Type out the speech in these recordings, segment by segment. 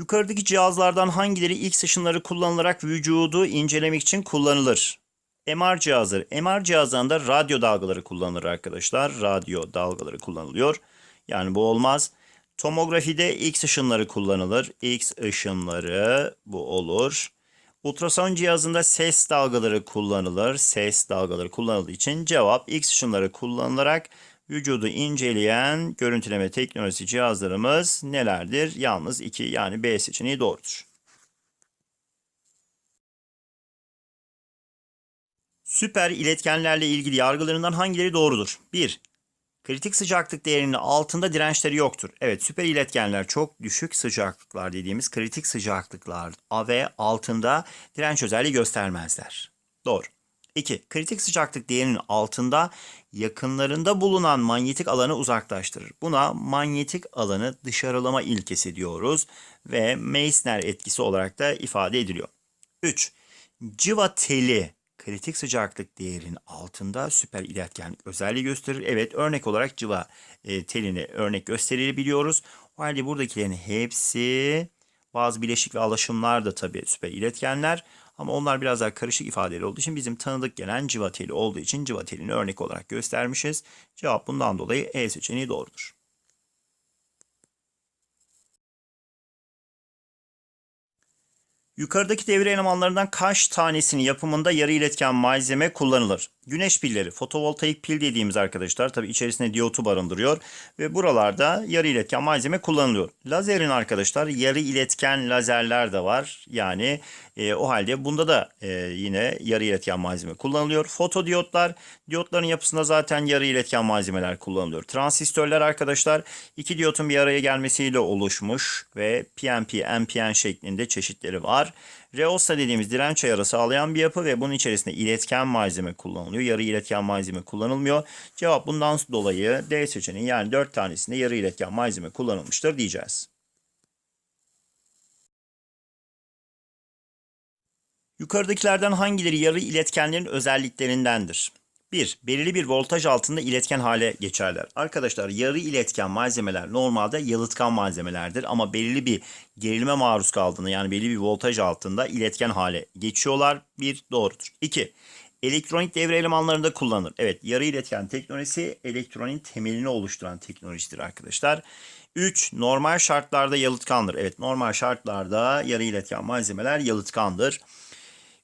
Yukarıdaki cihazlardan hangileri X ışınları kullanılarak vücudu incelemek için kullanılır? MR cihazları. MR cihazlarında radyo dalgaları kullanılır arkadaşlar. Radyo dalgaları kullanılıyor. Yani bu olmaz. Tomografide X ışınları kullanılır. X ışınları bu olur. Ultrason cihazında ses dalgaları kullanılır. Ses dalgaları kullanıldığı için cevap X ışınları kullanılarak vücudu inceleyen görüntüleme teknolojisi cihazlarımız nelerdir? Yalnız 2 yani B seçeneği doğrudur. Süper iletkenlerle ilgili yargılarından hangileri doğrudur? 1. Kritik sıcaklık değerinin altında dirençleri yoktur. Evet süper iletkenler çok düşük sıcaklıklar dediğimiz kritik sıcaklıklar ve altında direnç özelliği göstermezler. Doğru. 2. Kritik sıcaklık değerinin altında yakınlarında bulunan manyetik alanı uzaklaştırır. Buna manyetik alanı dışarılama ilkesi diyoruz ve Meissner etkisi olarak da ifade ediliyor. 3. Civa teli kritik sıcaklık değerinin altında süper iletkenlik özelliği gösterir. Evet örnek olarak civa e, telini örnek gösterebiliyoruz. O halde buradakilerin hepsi bazı bileşik ve alaşımlar da tabii süper iletkenler. Ama onlar biraz daha karışık ifadeli olduğu için bizim tanıdık gelen civa teli olduğu için civa telini örnek olarak göstermişiz. Cevap bundan dolayı E seçeneği doğrudur. Yukarıdaki devre elemanlarından kaç tanesinin yapımında yarı iletken malzeme kullanılır? Güneş pilleri, fotovoltaik pil dediğimiz arkadaşlar tabi içerisinde diyotu barındırıyor ve buralarda yarı iletken malzeme kullanılıyor. Lazerin arkadaşlar yarı iletken lazerler de var. Yani e, o halde bunda da e, yine yarı iletken malzeme kullanılıyor. Fotodiyotlar, diyotların yapısında zaten yarı iletken malzemeler kullanılıyor. Transistörler arkadaşlar iki diyotun bir araya gelmesiyle oluşmuş ve PNP, NPN şeklinde çeşitleri var. Reosta dediğimiz direnç ayarı sağlayan bir yapı ve bunun içerisinde iletken malzeme kullanılıyor. Yarı iletken malzeme kullanılmıyor. Cevap bundan dolayı D seçeneği yani 4 tanesinde yarı iletken malzeme kullanılmıştır diyeceğiz. Yukarıdakilerden hangileri yarı iletkenlerin özelliklerindendir? 1. Belirli bir voltaj altında iletken hale geçerler. Arkadaşlar yarı iletken malzemeler normalde yalıtkan malzemelerdir ama belirli bir gerilime maruz kaldığında yani belirli bir voltaj altında iletken hale geçiyorlar. 1. Doğrudur. 2. Elektronik devre elemanlarında kullanılır. Evet yarı iletken teknolojisi elektronin temelini oluşturan teknolojidir arkadaşlar. 3. Normal şartlarda yalıtkandır. Evet normal şartlarda yarı iletken malzemeler yalıtkandır.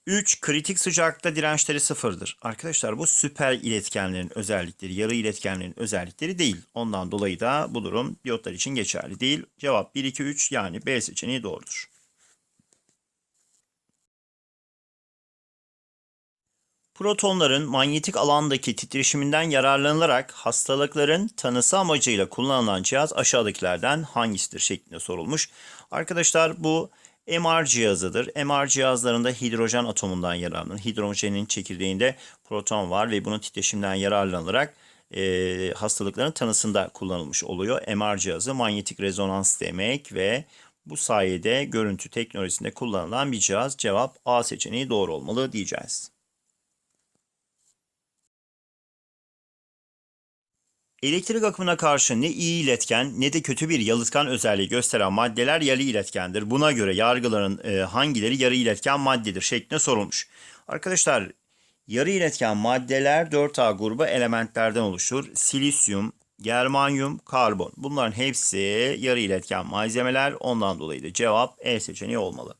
3. Kritik sıcaklıkta dirençleri sıfırdır. Arkadaşlar bu süper iletkenlerin özellikleri, yarı iletkenlerin özellikleri değil. Ondan dolayı da bu durum diyotlar için geçerli değil. Cevap 1, 2, 3 yani B seçeneği doğrudur. Protonların manyetik alandaki titreşiminden yararlanılarak hastalıkların tanısı amacıyla kullanılan cihaz aşağıdakilerden hangisidir şeklinde sorulmuş. Arkadaşlar bu MR cihazıdır. MR cihazlarında hidrojen atomundan yararlanır. Hidrojenin çekirdeğinde proton var ve bunun titreşimden yararlanarak e, hastalıkların tanısında kullanılmış oluyor. MR cihazı manyetik rezonans demek ve bu sayede görüntü teknolojisinde kullanılan bir cihaz. Cevap A seçeneği doğru olmalı diyeceğiz. Elektrik akımına karşı ne iyi iletken ne de kötü bir yalıtkan özelliği gösteren maddeler yarı iletkendir. Buna göre yargıların e, hangileri yarı iletken maddedir şeklinde sorulmuş. Arkadaşlar yarı iletken maddeler 4A grubu elementlerden oluşur. Silisyum, germanyum, karbon. Bunların hepsi yarı iletken malzemeler. Ondan dolayı da cevap E seçeneği olmalı.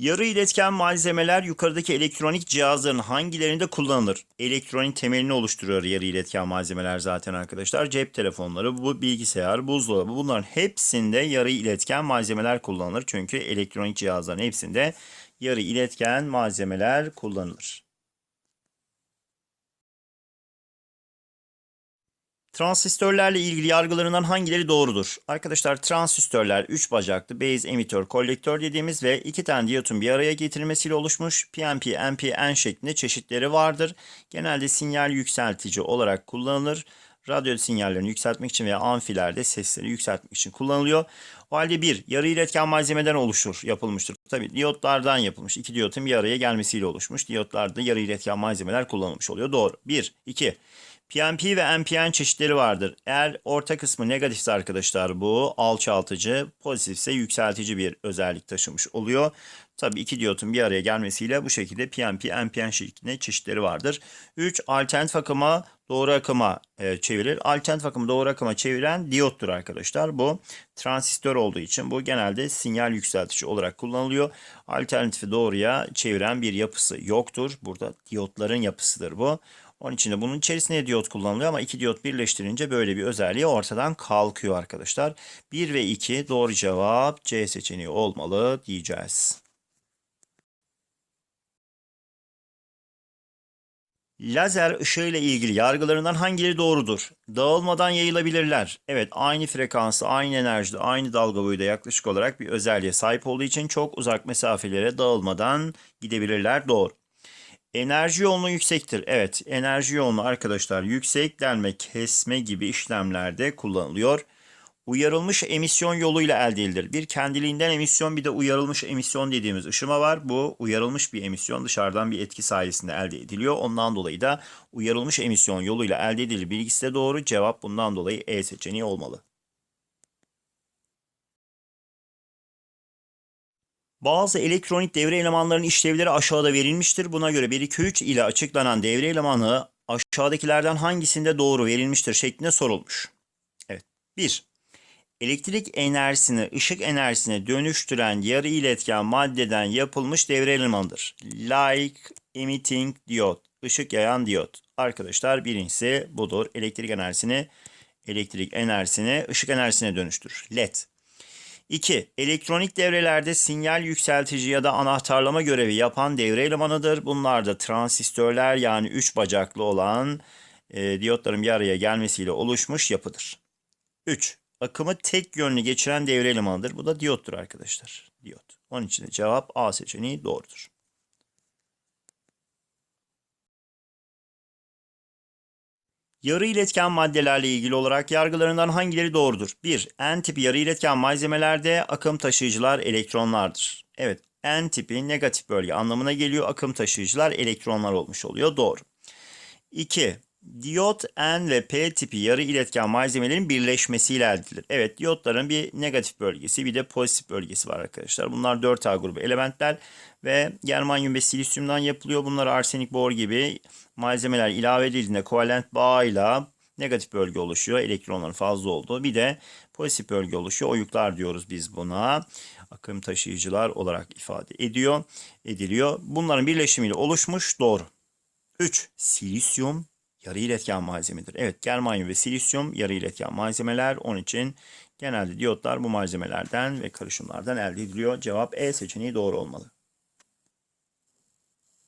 Yarı iletken malzemeler yukarıdaki elektronik cihazların hangilerinde kullanılır? Elektronik temelini oluşturuyor yarı iletken malzemeler zaten arkadaşlar. Cep telefonları, bu bilgisayar, buzdolabı bunların hepsinde yarı iletken malzemeler kullanılır. Çünkü elektronik cihazların hepsinde yarı iletken malzemeler kullanılır. Transistörlerle ilgili yargılarından hangileri doğrudur? Arkadaşlar transistörler 3 bacaklı base emittör kolektör dediğimiz ve 2 tane diyotun bir araya getirilmesiyle oluşmuş PNP, NPN şeklinde çeşitleri vardır. Genelde sinyal yükseltici olarak kullanılır. Radyo sinyallerini yükseltmek için veya amfilerde sesleri yükseltmek için kullanılıyor. O halde bir yarı iletken malzemeden oluşur, yapılmıştır. Tabi diyotlardan yapılmış. İki diyotun bir araya gelmesiyle oluşmuş. Diyotlarda yarı iletken malzemeler kullanılmış oluyor. Doğru. Bir, iki. PNP ve NPN çeşitleri vardır. Eğer orta kısmı negatifse arkadaşlar bu alçaltıcı, pozitifse yükseltici bir özellik taşımış oluyor. Tabii iki diyotun bir araya gelmesiyle bu şekilde PNP, NPN şeklinde çeşitleri vardır. 3. Alternatif akıma doğru akıma e, çevirir. Alternatif akımı doğru akıma çeviren diyottur arkadaşlar. Bu transistör olduğu için bu genelde sinyal yükseltici olarak kullanılıyor. Alternatifi doğruya çeviren bir yapısı yoktur. Burada diyotların yapısıdır bu. Onun için de bunun içerisinde diyot kullanılıyor ama iki diyot birleştirince böyle bir özelliği ortadan kalkıyor arkadaşlar. 1 ve 2 doğru cevap C seçeneği olmalı diyeceğiz. Lazer ışığı ile ilgili yargılarından hangileri doğrudur? Dağılmadan yayılabilirler. Evet aynı frekansı, aynı enerjide, aynı dalga boyuyla yaklaşık olarak bir özelliğe sahip olduğu için çok uzak mesafelere dağılmadan gidebilirler. Doğru. Enerji yoğunluğu yüksektir. Evet enerji yoğunluğu arkadaşlar yüksek delme, kesme gibi işlemlerde kullanılıyor. Uyarılmış emisyon yoluyla elde edilir. Bir kendiliğinden emisyon bir de uyarılmış emisyon dediğimiz ışıma var. Bu uyarılmış bir emisyon dışarıdan bir etki sayesinde elde ediliyor. Ondan dolayı da uyarılmış emisyon yoluyla elde edilir bilgisi de doğru. Cevap bundan dolayı E seçeneği olmalı. Bazı elektronik devre elemanlarının işlevleri aşağıda verilmiştir. Buna göre 1 2 3 ile açıklanan devre elemanı aşağıdakilerden hangisinde doğru verilmiştir şeklinde sorulmuş. Evet. 1. Elektrik enerjisini ışık enerjisine dönüştüren yarı iletken maddeden yapılmış devre elemanıdır. Like emitting diode, ışık yayan diyot. Arkadaşlar birincisi budur. Elektrik enerjisini elektrik enerjisini ışık enerjisine dönüştürür. LED. 2. Elektronik devrelerde sinyal yükseltici ya da anahtarlama görevi yapan devre elemanıdır. Bunlar da transistörler yani 3 bacaklı olan e, diyotların bir araya gelmesiyle oluşmuş yapıdır. 3. Akımı tek yönlü geçiren devre elemanıdır. Bu da diyottur arkadaşlar. Diyot. Onun için de cevap A seçeneği doğrudur. Yarı iletken maddelerle ilgili olarak yargılarından hangileri doğrudur? 1. N tipi yarı iletken malzemelerde akım taşıyıcılar elektronlardır. Evet, N tipi negatif bölge anlamına geliyor. Akım taşıyıcılar elektronlar olmuş oluyor. Doğru. 2. Diyot N ve P tipi yarı iletken malzemelerin birleşmesiyle elde edilir. Evet, diyotların bir negatif bölgesi bir de pozitif bölgesi var arkadaşlar. Bunlar 4A grubu elementler ve germanyum ve silisyumdan yapılıyor. Bunlar arsenik, bor gibi malzemeler ilave edildiğinde kovalent bağıyla negatif bölge oluşuyor. Elektronların fazla olduğu. Bir de pozitif bölge oluşuyor. Oyuklar diyoruz biz buna. Akım taşıyıcılar olarak ifade ediyor, ediliyor. Bunların birleşimiyle oluşmuş. Doğru. 3. Silisyum yarı iletken malzemedir. Evet germanyum ve silisyum yarı iletken malzemeler. Onun için genelde diyotlar bu malzemelerden ve karışımlardan elde ediliyor. Cevap E seçeneği doğru olmalı.